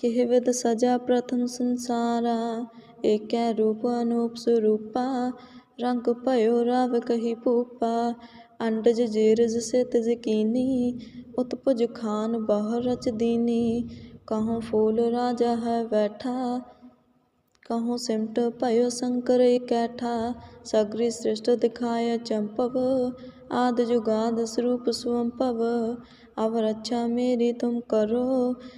કહેવત ਸਜਾ ਪ੍ਰਥਮ ਸੰਸਾਰਾ એક્યા રૂપ અનુપ સ્વરૂપા રંગ ભયો રાવ કહી પૂપા અંડજ જીરજ સિત જકીની ਉਤਪਜ ਖਾਨ ਬਾਹਰ ਰਚ ਦੀਨੀ ਕਹਉ ਫੂਲ ਰਾਜਾ ਹੈ ਬੈਠਾ ਕਹਉ ਸਿਮਟ ਭਇਓ ਸੰਕਰ ਇਕੈਠਾ, ਸਗਰੀ ਸ੍ਰਿਸ਼ਟ ਦਿਖਾਇ ਚੰਪਵ, ਆਦ ਜੁਗਾਦ ਸਰੂਪ ਸੁਅੰਭਵ ਅਵ ਰੱਛਾ ਮੇਰੀ ਤੁਮ ਕਰੋ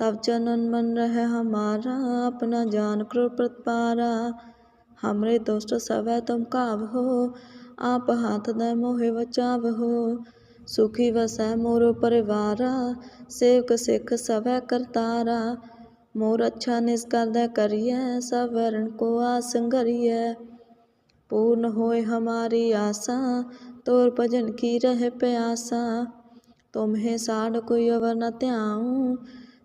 तब चनन मन रहे हमारा अपना जान क्रो प्रतिपारा हमरे दोस्त सब तुम काव हो आप हाथ दे मोहे बचाव हो सुखी वसै मोरो परिवारा सेवक सिख सवै करतारा मोर अच्छा निष्कर दे करिए सब वरण को आस संगरिए पूर्ण होए हमारी आशा तोर भजन की रह प्यासा तुम्हें साढ़ कोई अवर न त्याऊं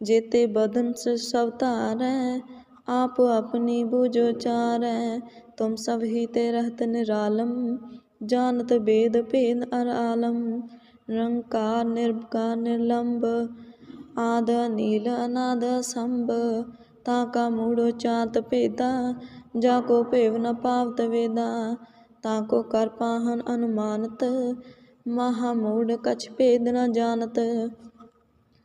जेते बदन से सब तारै आप अपनी बुझो चारै तुम सब ही ते रहत निरालम जानत वेद भेद अर आलम निरंकार निर्विकार निर्लंब आद नील अनाद संभ ताका मूढ़ो चात भेदा जाको भेव न पावत वेदा ताको कर पाहन अनुमानत महामूढ़ कछ भेद न जानत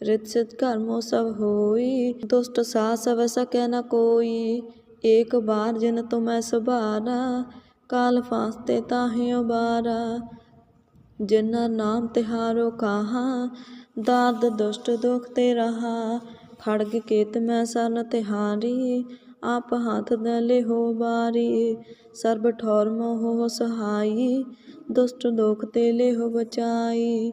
रित सिद्ध कर्मो सब होई दुष्ट सा सब सके न कोई एक बार जिन तुम्हें सुबारा काल फास्ते ताहे उबारा जिन्ना नाम तिहारो कहा दाद दुष्ट दुख ते रहा खड़ग केत मैं सन तिहारी आप हाथ दले हो बारी सर्ब ठौर मोह सहाई ਦੁਸ਼ਟ ਦੋਖ ਤੇ ਲਿਹੁ ਬਚਾਈ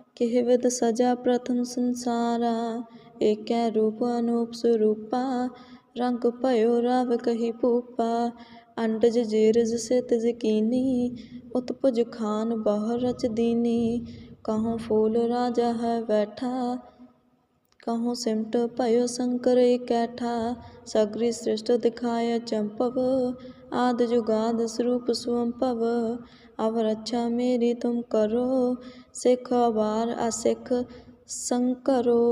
ਕੇਹਵਦ ਸਜਾ ਪ੍ਰਥਮ ਸੰਸਾਰਾ, ਏਕੈ ਰੂਪ ਅਨੂਪ ਸਰੂਪਾ, ਰੰਗ ਭਇਓ ਰਵ ਕਹੀ ਭੂਪਾ, ਅੰਡਜ ਜੀਰਜ ਸਿਤ ਜਕੀਨੀ, ਉਤਪਜ ਖਾਨ ਬਾਹਰ ਰਚ ਦੀਨੀ ਕਹਉ ਫੂਲ ਰਾਜਾ ਹੈ ਬੈਠਾ ਕਹਉ ਸਿਮਟ ਭਇਓ ਸ਼ੰਕਰ ਇਕੈਠਾ, ਸਗਰੀ ਸ੍ਰਿਸ਼ਟ ਦਿਖਾਇ ਚੰਪਵ, ਆਦ ਜੁਗਾਦ ਸਰੂਪ ਸੁਅੰਭਵ अब रक्षा मेरी तुम करो सिख अबार असिख संकरो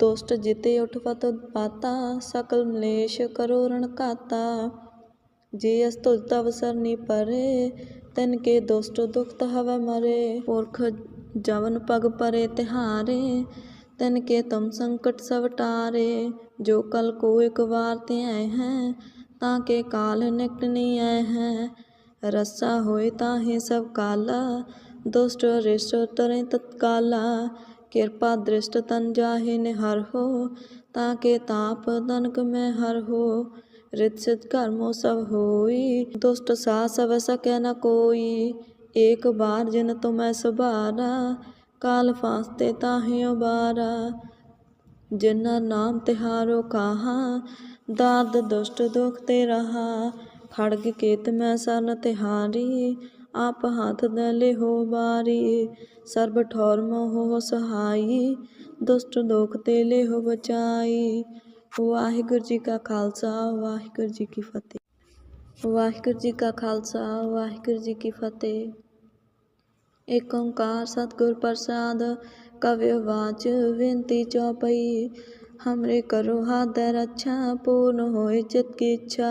दुष्ट जिते उठपत पाता सकल मलेश करो रण काता जे अस्तुज तव सरनी परे तिन के दुष्ट दुखत हव मरे पुरख जवन पग परे तिहारे तिन के तुम संकट सब टारे जो कल को एक बार ते आए हैं ताके काल निकट नहीं आए हैं रस्सा होए ताहे सब काला दुष्ट रिष्ट तरे तत्काला कृपा दृष्ट तन जाहे निहर हो ताके ताप तनक में हर हो रित सिद्ध कर्मो सब होई दुष्ट सा सब सके न कोई एक बार जिन तुम्हें सुबारा काल फांसते ताहे उबारा जिन्ना नाम तिहारो कहा दाद दुष्ट दुख ते रहा खड़ग केत में सन तिहारी आप हाथ दले हो बारी सर्ब ठौर मोह सहाई ਦੁਸ਼ਟ ਦੋਖ ਤੇ ਲਿਹੁ ਬਚਾਈ ਵਾਹਿਗੁਰੂ ਜੀ ਕਾ ਖਾਲਸਾ ਵਾਹਿਗੁਰੂ ਜੀ ਕੀ ਫਤਿਹ ਵਾਹਿਗੁਰੂ ਜੀ ਕਾ ਖਾਲਸਾ ਵਾਹਿਗੁਰੂ ਜੀ ਕੀ ਫਤਿਹ ਏਕ ਓੰਕਾਰ ਸਤਿਗੁਰ ਪ੍ਰਸਾਦ ਕਵਿ ਵਾਚ ਬੇਨਤੀ ਚੌਪਈ हमरे करो हाथ रक्षा पूर्ण होए चित की इच्छा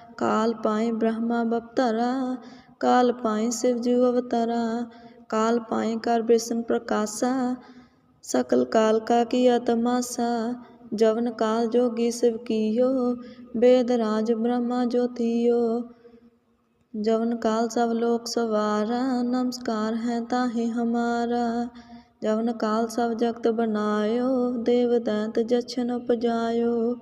काल पाए ब्रह्मा बपतरा, काल पाए शिव जू अवतरा, काल पाए कर विष्णु प्रकाशा, सकल काल का किया तमाशा, जवन काल जोगी शिव कियो, वेद राज ब्रह्मा ज्योतियो। जवन काल सब लोक सवारा, नमस्कार है ताहि हमारा। जवन काल सब जगत बनायो देव दैत जछन उपजायो।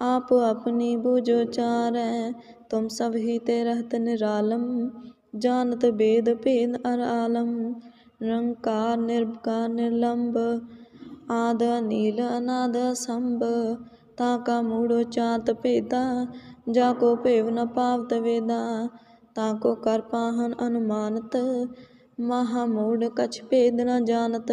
आप अपनी बुझो चारै तुम सब ही ते रहत निरालम जानत वेद भेद अर आलम निरंकार निर्विकार निर्लंब आद नील अनाद संभ ताका मूढ़ो चात भेदा जाको भेव न पावत वेदा ताको कर पाहन अनुमानत महामूढ़ कछ भेद न जानत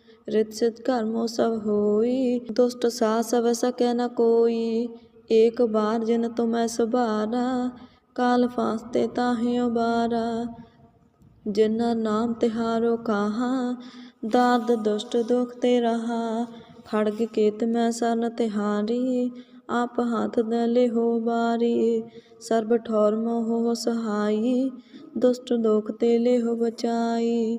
रित सिद्ध कर्मो सब होई दुष्ट सा सब सके न कोई एक बार जिन तुम्हें सुबारा काल फांसते ताहे उबारा जिन्ना नाम तिहारो कहा दाद दुष्ट दुख ते रहा खड़ग केत मैं सरन तिहारी आप हाथ दले हो बारी सर्ब ठौर मोह हो सहाई ਦੁਸ਼ਟ ਦੋਖ ਤੇ ਲਿਹੁ ਬਚਾਈ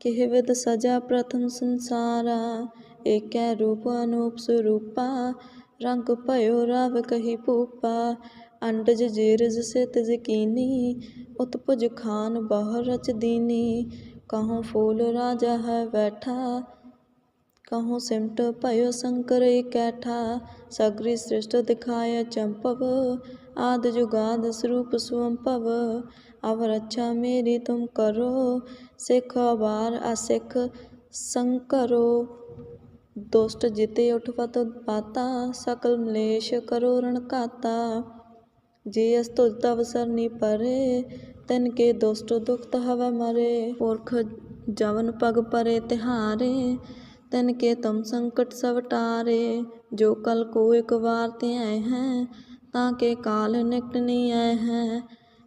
કહેવત સજા પ્રથમ સંસારા એકે રૂપ અનુપ સ્વરૂપા રંગ ભયો રાવ કહી પૂપા અંડજ જીરજ સિત જકીની ઉતપુજ ખાન બહર રચ દીની કહું ફૂલ રાજા હૈ બેઠા કહું સિમટ ભયો શંકર કેઠા સગરી સૃષ્ટ દિખાય ચંપવ આદ જુગાદ સ્વરૂપ સ્વંપવ अब रक्षा मेरी तुम करो सिख बार असिख संकरो दुष्ट जिते उठवत पाता सकल मलेश करो रण काता जे अस्तुत अवसर नी परे तिन के दुष्ट दुखत हव मरे पुरख जवन पग परे तिहारे तिन के तुम संकट सब टारे जो कल को एक बार ते आए हैं ताके काल निकट नहीं आए हैं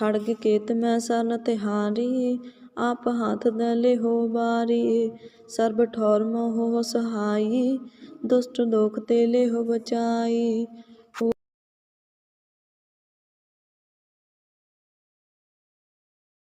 ਖੜਗ ਕੇਤ ਮੈਂ ਸਰਨ ਤਿਹਾਰੀ ਆਪ ਹੱਥ ਦੇ ਦਲੇ ਹੋ ਬਾਰੀ। ਸਰਬ ਠੌਰ ਮੋਹ ਸਹਾਈ। ਦੁਸ਼ਟ ਲੋਕ ਤੇ ਲੈ ਹੋ ਬਚਾਈ।